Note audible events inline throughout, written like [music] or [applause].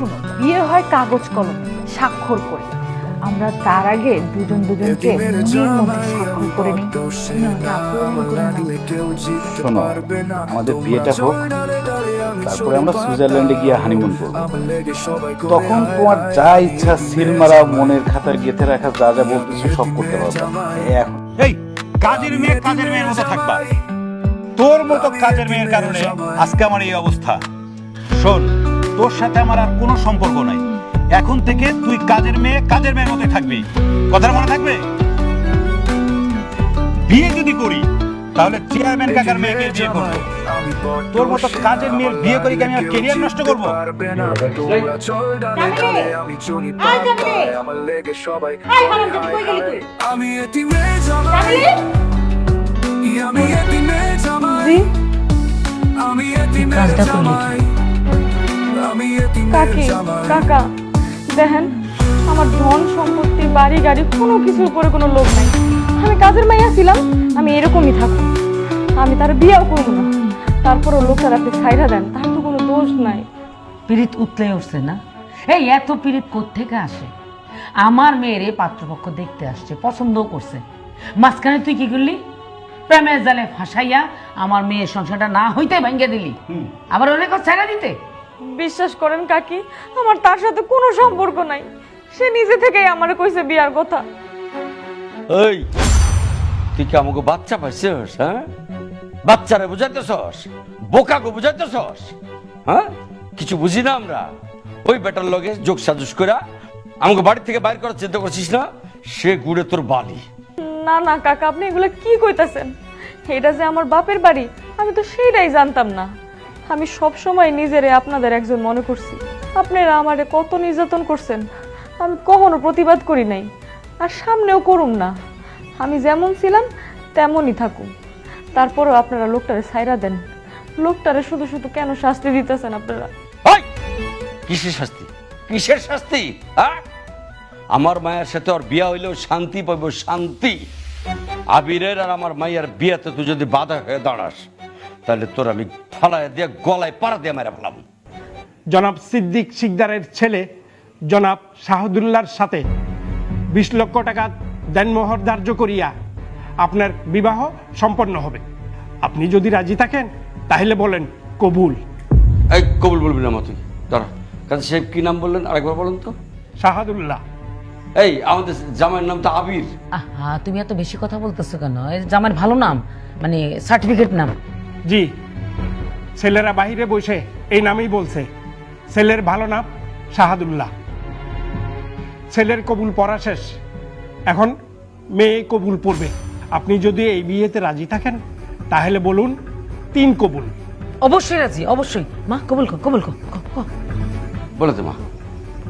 শুনো বিয়ে হয় কাগজ কলমে স্বাক্ষর করে। আমরা তার আগে দুজন দুজনকে স্বাক্ষর করে নিই। শোনো আমাদের বিয়েটা হোক তারপরে আমরা সুইজারল্যান্ডে গিয়ে হানিমুন করব। তখন তোমার যা ইচ্ছা সিল মারা মনের খাতার গেঁথে রাখা যা যা বলতেছো সব করতে পারবা। এখন। এই কাজের মেয়ে কাজের মেয়ের মতো থাকবা। তোর মতো কাজের মেয়ের কারণে আজকে আমার এই অবস্থা। শোন তোর সাথে আমার আর কোনো সম্পর্ক নাই। এখন থেকে তুই কাজের মেয়ে কাজের মেয়ের মতোই থাকবি। কথার মনে থাকবে? বিয়ে যদি করি তাহলে চেয়ারম্যান কাকার মেয়েকে বিয়ে করব। তোর মতো কাজের মেয়ের বিয়ে করি কি আমি আর কেরিয়ার নষ্ট করব? আমি এতিমে জামাই। আমি এতিমে জামাই। আমি জামাই এতিমে কাকি জামাই। কাকা দেখেন আমার ধন সম্পত্তি বাড়ি গাড়ি কোনো কিছুর উপরে কোনো লোভ নাই। আমি কাজের মাইয়া ছিলাম আমি এরকমই থাকুন আমি তার বিয়েও করব না। তারপরও লোকটার আপনি ছাইরা দেন তার তো কোনো দোষ নাই। পীড়িত উতলে উঠছে না? এই এত পীড়িত থেকে আসে? আমার মেয়ের এই পাত্রপক্ষ দেখতে আসছে পছন্দও করছে। মাঝখানে তুই কি করলি? প্রেমের জালে ফাঁসাইয়া আমার মেয়ের সংসারটা না হইতে ভাঙ্গে দিলি। আবার অনেক ছেড়ে দিতে? বিশ্বাস করেন কাকি আমার তার সাথে কোনো সম্পর্ক নাই। সে নিজে থেকেই আমার কইছে বিয়ার কথা। এই তুই কি আমাকে বাচ্চা পাইছিস হ্যাঁ? বাচ্চারে বুঝাইতেছস? বোকাকে বুঝাইতেছস? হ্যাঁ? কিছু বুঝি না আমরা? ওই বেটার লগে যোগ সাজুস করা আমাকে বাড়ি থেকে বাইর করার চিন্তা করছিস না? সে গুড়ে তোর বালি। না না কাকা আপনি এগুলো কি কইতাছেন? এটা যে আমার বাপের বাড়ি আমি তো সেইটাই জানতাম না। আমি সব সময় নিজেরে আপনাদের একজন মনে করছি। আপনারা আমারে কত নির্যাতন করছেন, আমি কখনো প্রতিবাদ করি নাই। আর সামনেও করুম না। আমি যেমন ছিলাম, তেমনই থাকুম। তারপরেও আপনারা লোকটারে সাইরা দেন। লোকটারে শুধু শুধু কেন শাস্তি দিতেছেন আপনারা? কিসের শাস্তি? কিসের শাস্তি? আমার মায়ের সাথে ওর বিয়া হইলেও শান্তি পাইব, শান্তি। আবিরের আর আমার মায়ের বিয়াতে তুই যদি বাধা হয়ে দাঁড়াস তাহলে তোর আমি ফালায় দিয়ে গলায় পাড়া দিয়ে মেরে ফেলাম। জনাব সিদ্দিক সিকদারের ছেলে জনাব শাহদুল্লাহর সাথে বিশ লক্ষ টাকা দেনমোহর ধার্য করিয়া আপনার বিবাহ সম্পন্ন হবে। আপনি যদি রাজি থাকেন তাহলে বলেন কবুল। এই কবুল বলবি না মা তুই। দাঁড়া কাজী সাহেব কি নাম বললেন? আরেকবার বলেন তো। শাহাদুল্লাহ। এই আমাদের জামাইয়ের নাম তো আবির। আহা তুমি এত বেশি কথা বলতেছো কেন? এই যে ভালো নাম মানে সার্টিফিকেট নাম। জি। ছেলেরা বাহিরে বসে এই নামেই বলছে। ছেলের ভালো নাম শাহাদুল্লাহ। ছেলের কবুল পড়া শেষ। এখন মেয়ে কবুল পড়বে। আপনি যদি এই বিয়েতে রাজি থাকেন তাহলে বলুন তিন কবুল। অবশ্যই রাজি অবশ্যই। মা কবুল কর কবুল কর। বলে তো মা।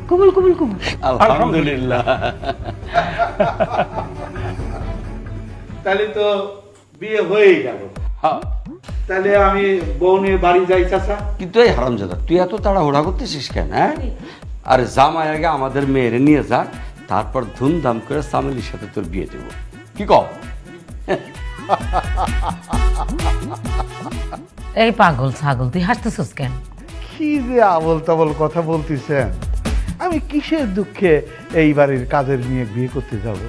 কবুল কবুল কবুল। আলহামদুলিল্লাহ। তাহলে তো বিয়ে হয়েই গেল। হ্যাঁ, তাহলে আমি বউ নিয়ে বাড়ি যাই চাচা। কিন্তু এই হারামজাদা তুই এত তাড়াহুড়া করতেছিস কেন হ্যাঁ? আরে জামাই আগে আমাদের মেয়েরে নিয়ে যা তারপর ধুমধাম করে সামিলির সাথে তোর বিয়ে দেব। কি কও? এই পাগল ছাগল তুই হাসতেছিস কেন? কি যে আবল তাবল কথা বলতেছেন? আমি কিসের দুঃখে এই বাড়ির কাজের মেয়ে বিয়ে করতে যাব?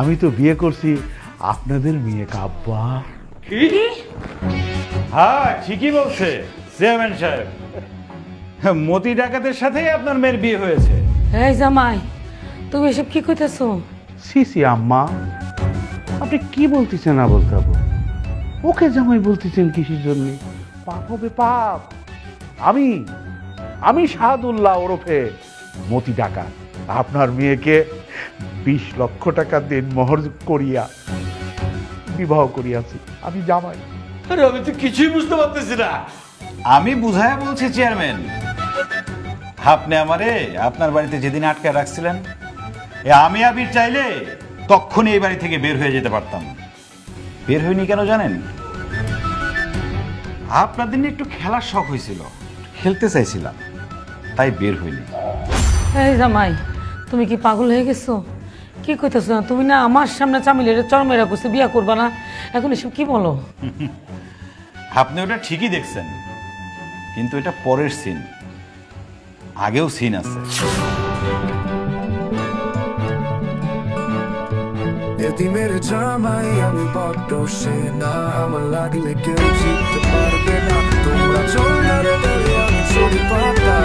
আমি তো বিয়ে করছি আপনাদের মেয়ে কাব্বা হ্যাঁ ঠিকই বলছে চেয়ারম্যান সাহেব। মতি ডাকাতের সাথেই আপনার মেয়ের বিয়ে হয়েছে। এই জামাই তুমি এসব কি কইতেছো সি সি আম্মা আপনি কি বলতেছেন আবল তাবল ওকে জামাই বলতেছেন কিসের জন্য? পাপ হবে পাপ। আমি আমি শাহাদুল্লাহ ওরফে মতি টাকা আপনার মেয়েকে বিশ লক্ষ টাকা দিন মোহর করিয়া বিবাহ করিয়াছি। আমি জামাই। আরে আমি তো কিছুই বুঝতে পারতেছি না। আমি বুঝায় বলছি চেয়ারম্যান। আপনি আমারে আপনার বাড়িতে যেদিন আটকে রাখছিলেন এ আমি আবির চাইলে তখনই এই বাড়ি থেকে বের হয়ে যেতে পারতাম। বের হয়নি কেন জানেন? আপনাদের নিয়ে একটু খেলার শখ হয়েছিল খেলতে চাইছিলাম তাই বের হইনি। এই জামাই তুমি কি পাগল হয়ে গেছো? কি কইতেছো না তুমি না আমার সামনে চামিলের চরমেরা করছে বিয়া করবা না? এখন এসব কি বলো? [laughs] আপনি ওটা ঠিকই দেখছেন কিন্তু এটা পরের সিন আগেও সিন আছে। এতিমের জামাই আমি বড্ড সেনা। আমার লাগলে কেউ জিততে পারবে না। তোমরা চন্দ্রে দলে আমি ছবি পাতা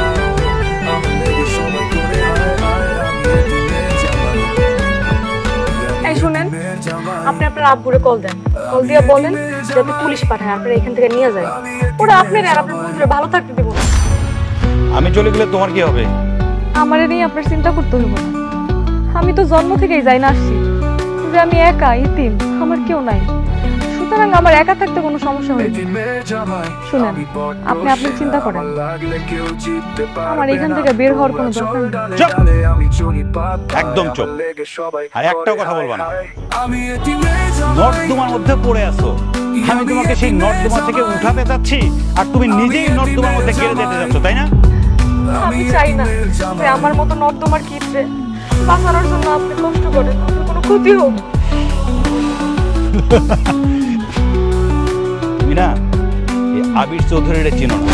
আমার লেগে সবাই করে আমি এতিমের জামাই। এই শুনেন আপনি আপনার আব্বুরে কল দেন। কল দিয়ে বলেন। যাতে পুলিশ পাঠায় আপনারা এখান থেকে নিয়ে যায় ওরা আপনার আর আপনার বন্ধুরা ভালো থাকতে দেবো না। আমি চলে গেলে তোমার কি হবে? আমারে নিয়ে আপনার চিন্তা করতে হইব না। আমি তো জন্ম থেকেই যাই না আসছি। যে আমি একা ইতিম আমার কেউ নাই। সুতরাং আমার একা থাকতে কোনো সমস্যা হয়নি শুনেন, আপনি আপনার চিন্তা করেন। আমার কেউ জিততে আমার এখান থেকে বের হওয়ার কোনো দরকার একদম চুপ। আর একটাও কথা বলবা না। হায়। নর্দমার মধ্যে পড়ে আছো। আমি তোমাকে সেই নর্দমা থেকে উঠাতে চাচ্ছি আর তুমি নিজেই নর্দমার মধ্যে গেড়ে যেতে যাচ্ছ তাই না? আমি চাই না। যে আমার মতো নর্দমার কিটরে বাঁচানোর জন্য আপনি কষ্ট করেন কোনো ক্ষতি হোক। [laughs] তুমি না এই আবির চৌধুরীরে চিনো না।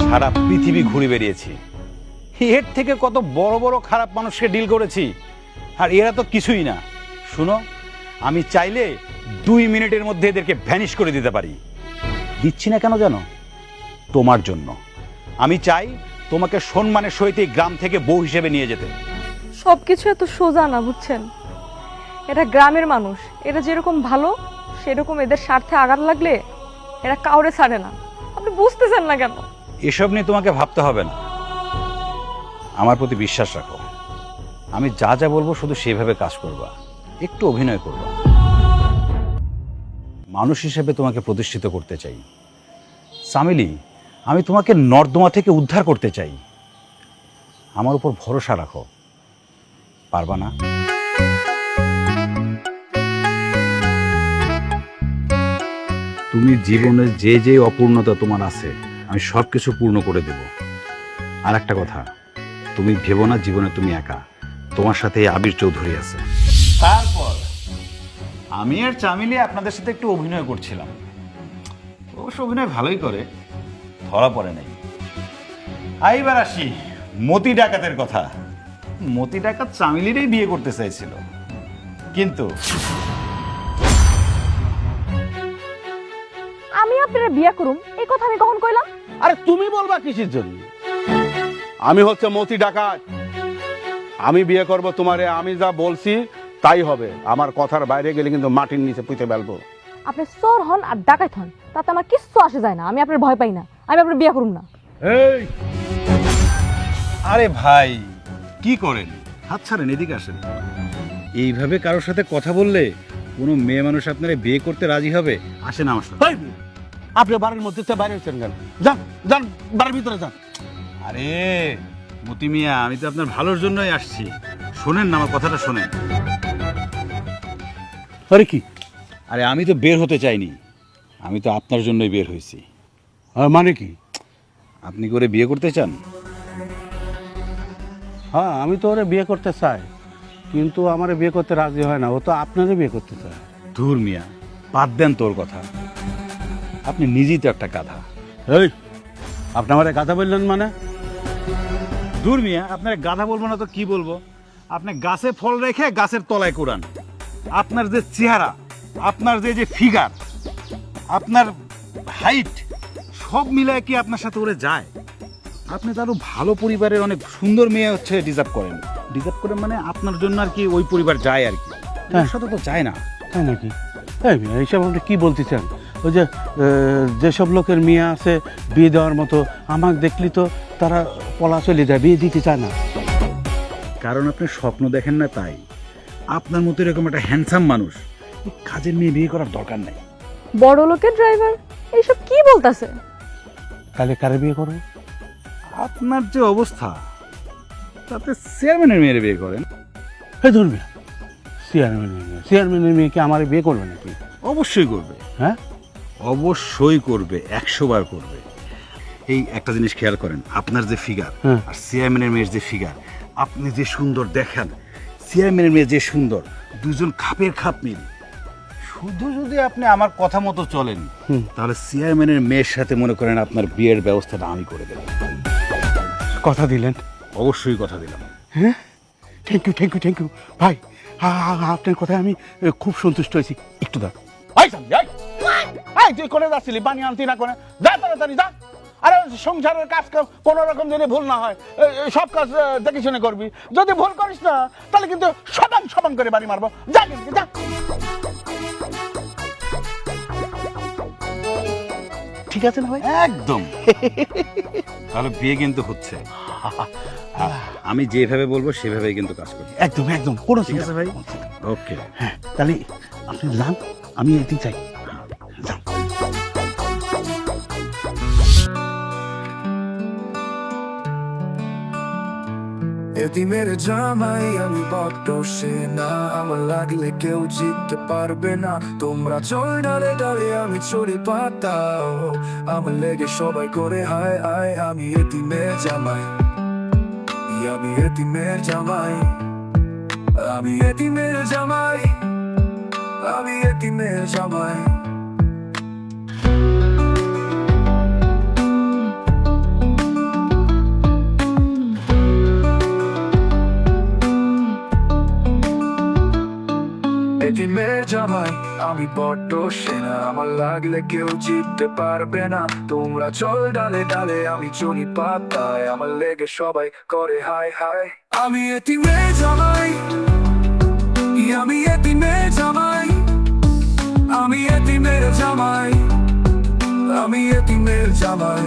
সারা পৃথিবী ঘুরে বেরিয়েছি এর থেকে কত বড় বড় খারাপ মানুষকে ডিল করেছি আর এরা তো কিছুই না। শুনো আমি চাইলে দুই মিনিটের মধ্যে এদেরকে ভ্যানিশ করে দিতে পারি। দিচ্ছি না কেন জানো? তোমার জন্য। আমি চাই তোমাকে সম্মানের সহিত এই গ্রাম থেকে বউ হিসেবে নিয়ে যেতে। সব কিছু এত সোজা না বুঝছেন? এটা গ্রামের মানুষ। এরা যেরকম ভালো সেরকম এদের স্বার্থে আঘাত লাগলে এরা কাউরে ছাড়ে না। আপনি বুঝতেছেন না কেন? এসব নিয়ে তোমাকে ভাবতে হবে না। আমার প্রতি বিশ্বাস রাখো। আমি যা যা বলব শুধু সেভাবে কাজ করবা। একটু অভিনয় করবা। মানুষ হিসেবে তোমাকে প্রতিষ্ঠিত করতে চাই। সামিলি, আমি তোমাকে নর্দমা থেকে উদ্ধার করতে চাই। আমার উপর ভরসা রাখো। পারবা না? তুমি জীবনে যে যে অপূর্ণতা তোমার আছে, আমি সব কিছু পূর্ণ করে দেব। আর একটা কথা, তুমি ভেবো না জীবনে তুমি একা। তোমার সাথে আবির চৌধুরী আছে। আমি আর চামিলি আপনাদের সাথে একটু অভিনয় করছিলাম। অবশ্য অভিনয় ভালোই করে ধরা পড়ে নাই। এইবার আসি মতি ডাকাতের কথা। মতি ডাকাত চামিলিরই বিয়ে করতে চাইছিল। কিন্তু আমি আপনারা বিয়া করুম এই কথা আমি কখন কইলাম? আরে তুমি বলবা কিসের জন্য? আমি হচ্ছে মতি ডাকাত। আমি বিয়ে করব তোমারে আমি যা বলছি তাই হবে। আমার কথার বাইরে গেলে কিন্তু মাটির নিচে পুঁতে ফেলব। আপনি চোর হন আর ডাকাত হন তাতে আমার কিচ্ছু আসে যায় না। আমি আপনার ভয় পাই না। আমি আপনার বিয়ে করুম না। এই! আরে ভাই কি করেন? হাত ছাড়েন এদিকে আসেন। এইভাবে কারোর সাথে কথা বললে কোনো মেয়ে মানুষ আপনারা বিয়ে করতে রাজি হবে? আসেন আমার সাথে। আপনি বাড়ির মধ্যে থেকে বাইরে হচ্ছেন কেন? যান যান বাড়ির ভিতরে যান। আরে মতি মিয়া আমি তো আপনার ভালোর জন্যই আসছি। শোনেন না আমার কথাটা শোনেন। আরে কি? আরে আমি তো বের হতে চাইনি। আমি তো আপনার জন্যই বের হয়েছি। আহ, মানে কি? আপনি করে বিয়ে করতে চান? হ্যাঁ আমি তো ওরে বিয়ে করতে চাই। কিন্তু আমার বিয়ে করতে রাজি হয় না। ও তো আপনারই বিয়ে করতে চায়। ধুর মিয়া বাদ দেন তোর কথা। আপনি নিজেই তো একটা গাধা। এই আপনি আমার কথা বললেন মানে? দূর মিয়া আপনার গাধা বলব না তো কি বলব? আপনি গাছে ফল রেখে গাছের তলায় কোরআন আপনার যে চেহারা আপনার যে যে ফিগার আপনার হাইট সব মিলায় কি আপনার সাথে ওরে যায়? আপনি তো আরও ভালো পরিবারের অনেক সুন্দর মেয়ে হচ্ছে ডিজার্ভ করেন। ডিজার্ভ করেন মানে আপনার জন্য আর কি ওই পরিবার যায় আর কি। তার সাথে তো যায় না। তাই নাকি? এইসব আপনি কি বলতে চান? ওই যে যেসব লোকের মেয়ে আছে বিয়ে দেওয়ার মতো আমাকে দেখলি তো তারা পলা চলে যায় বিয়ে দিতে চায় না। কারণ আপনি স্বপ্ন দেখেন না তাই। আপনার মতো এরকম একটা হ্যান্ডসাম মানুষ কাজের মেয়ে বিয়ে করার দরকার নাই। বড় লোকের ড্রাইভার এইসব কি বলতাছে? তাহলে কারে বিয়ে করো আপনার যে অবস্থা তাতে চেয়ারম্যানের মেয়ের বিয়ে করেন। হে ধরবে চেয়ারম্যানের মেয়ে। চেয়ারম্যানের মেয়েকে আমার বিয়ে করবে নাকি? অবশ্যই করবে। হ্যাঁ? অবশ্যই করবে একশো বার করবে। এই একটা জিনিস খেয়াল করেন আপনার যে ফিগার হ্যাঁ। আর চেয়ারম্যানের মেয়ের যে ফিগার আপনি যে সুন্দর দেখেন চেয়ারম্যানের মেয়ে যে সুন্দর দুজন খাপের খাপ মিল। শুধু যদি আপনি আমার কথা মতো চলেন তাহলে চেয়ারম্যানের মেয়ের সাথে মনে করেন আপনার বিয়ের ব্যবস্থাটা আমি করে দেবো। কথা দিলেন? অবশ্যই কথা দিলাম। হ্যাঁ? Thank you thank you thank you ভাই আপনার কথায় আমি খুব সন্তুষ্ট হয়েছি। একটু দাও ভাই তুই করে যাচ্ছিলি? পানি আনতি না করে যা তাড়াতাড়ি যা। আরে সংসারের কাজ কোনো রকম যদি ভুল না হয় সব কাজ দেখে শুনে করবি। যদি ভুল করিস না তাহলে কিন্তু সবাং সবাং করে বাড়ি মারবো। যা কিন্তু যা। ঠিক আছে না ভাই? একদম। তাহলে বিয়ে কিন্তু হচ্ছে। হ্যাঁ, আমি যেভাবে বলব সেভাবেই কিন্তু কাজ করি একদম একদম কোনো ঠিক আছে ভাই। ওকে। হ্যাঁ তাহলে আপনি যান আমি এটি চাই এতিমের জামাই আমি বড্ড না আমার লাগলে কেউ জিততে পারবে না তোমরা চল ডালে ডালে আমি ছড়ি পাতা আমার লেগে সবাই করে হায় আয় আমি এতিমের জামাই আমি এতিমের জামাই আমি এতিমের জামাই আমি এতিমের জামাই আমি বড্ড সেনা, আমার লাগলে কেউ জিততে পারবে না। তোমরা চল ডালে ডালে, আমি চলি পাতায়, আমার লেগে সবাই করে হাই হাই আমি এটিমের জামাই, আমি এটিমের জামাই, আমি এটিমের জামাই, আমি এটিমের জামাই।